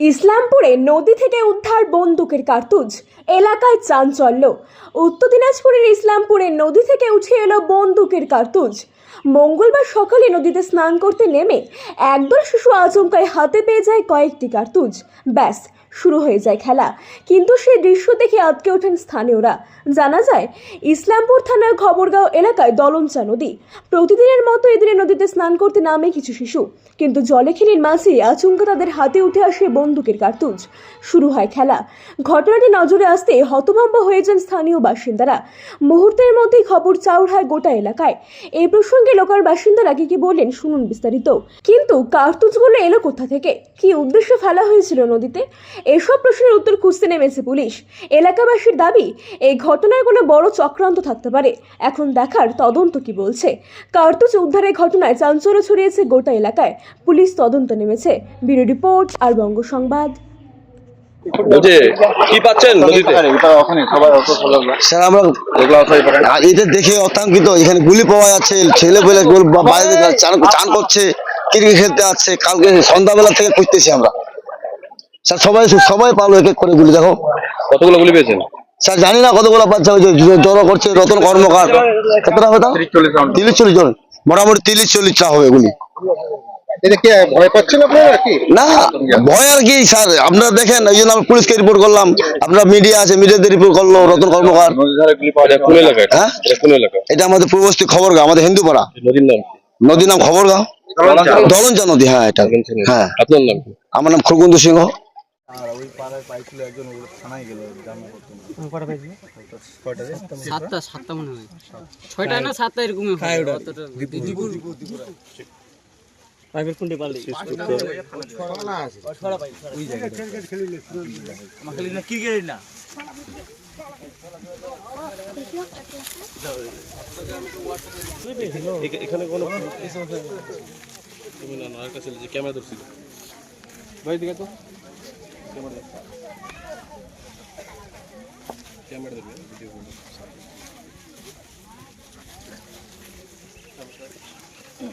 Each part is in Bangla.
ইসলামপুরে নদী থেকে উদ্ধার বন্দুকের কার্তুজ। এলাকায় চাঞ্চল্য। উত্তর দিনাজপুরের ইসলামপুরে নদী থেকে উঠে এলো বন্দুকের কার্তুজ। মঙ্গলবার সকালে নদীতে স্নান করতে নেমে একদল শিশু আচমকায় হাতে পেয়ে যায় কয়েকটি কার্তুজ। ব্যাস, শুরু হয়ে যায় খেলা। কিন্তু সেই দৃশ্য দেখে আটকে ওঠেন স্থানীয়রা। জানা যায়, ইসলামপুর থানার খবরগাঁও এলাকায় দলমচা নদী। প্রতিদিনের মতো এদিনে নদীতে স্নান করতে নামে কিছু শিশু। কিন্তু জলে খেলির মাঝে আচমকা তাদের হাতে উঠে আসে বন্দুকের কার্তুজ। শুরু হয় খেলা। ঘটনাটি নজরে আসতে হতভম্ব হয়ে যান স্থানীয় বাসিন্দারা। মুহূর্তের মধ্যেই খবর চাউর হয় গোটা এলাকায়। এই প্রসঙ্গে লোকাল বাসিন্দারা কি কি বললেন শুনুন বিস্তারিত। কিন্তু কার্তুজগুলো এলো কোথা থেকে? কি উদ্দেশ্যে ফেলা হয়েছিল নদীতে? এসব প্রশ্নের উত্তর খুঁজতে নেমেছে পুলিশ। এলাকাবাসীর দাবি, এই ঘটনায় কোনো বড় চক্রান্ত থাকতে পারে। এখন দেখার তদন্ত কি বলছে? কার্তুজ উদ্ধারের ঘটনায় চাঞ্চল্য ছড়িয়েছে গোটা এলাকায়। পুলিশ তদন্ত নেমেছে। ব্যুরো রিপোর্ট আর বঙ্গ সংবাদ। বলছে কি পাচ্ছেন নদীতে? স্যার আমরা আর দেখে অত্যাঙ্কিত এখানে গুলি পাওয়া যাচ্ছে ছেলে পেলে বাইরে চান চান করছে ক্রিকেট খেলতে আসছে কালকে সন্ধ্যাবেলা থেকে খুঁজতেছি আমরা। স্যার সবাই সবাই পালো এক এক করে গুলি দেখো। কতগুলো গুলি পেয়েছেন? স্যার জানি না কতগুলো বাচ্চা হয়েছে জড়ো করছে রতন কর্মকার। কতটা হবে তা তিরিশ চল্লিশ জন। মোটামুটি তিরিশ চল্লিশটা হবে গুলি। এটা কি ভয় পাচ্ছেন আপনারা কি? না ভয় আর কি স্যার। আপনারা দেখেন এই জন্য আমরা পুলিশকে রিপোর্ট করলাম। আপনার মিডিয়া আছে মিডিয়াতে রিপোর্ট করল রতন কর্মকার। এটা? হ্যাঁ? এটা আমাদের পূর্বস্থী খবর গাঁও আমাদের হিন্দু নদীর নাম নদীর নাম খবর গাঁও দলঞ্চা নদী হ্যাঁ এটা। হ্যাঁ। আপনার নাম আমার নাম খরগুন্দ সিংহ। সাতটা সাতটা মনে হয়। ছয়টা না সাতটা এরকমই হয় অতটা এখানে কোনো তুমি না না আর কাছে যে ক্যামেরা ধরছিল। ভাই দিকে তো? ক্যামেরা ক্যামেরা দেখবে ভিডিও করবে।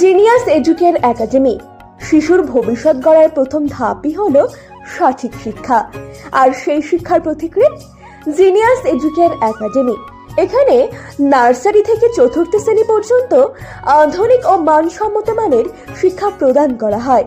জিনিয়াস এডুকের একাডেমি, শিশুর ভবিষ্যৎ গড়ার প্রথম ধাপই হলো সঠিক শিক্ষা। আর সেই শিক্ষার প্রতিক্রিয়া জিনিয়াস এডুকের একাডেমি। এখানে নার্সারি থেকে চতুর্থ শ্রেণি পর্যন্ত আধুনিক ও মানসম্মত মানের শিক্ষা প্রদান করা হয়।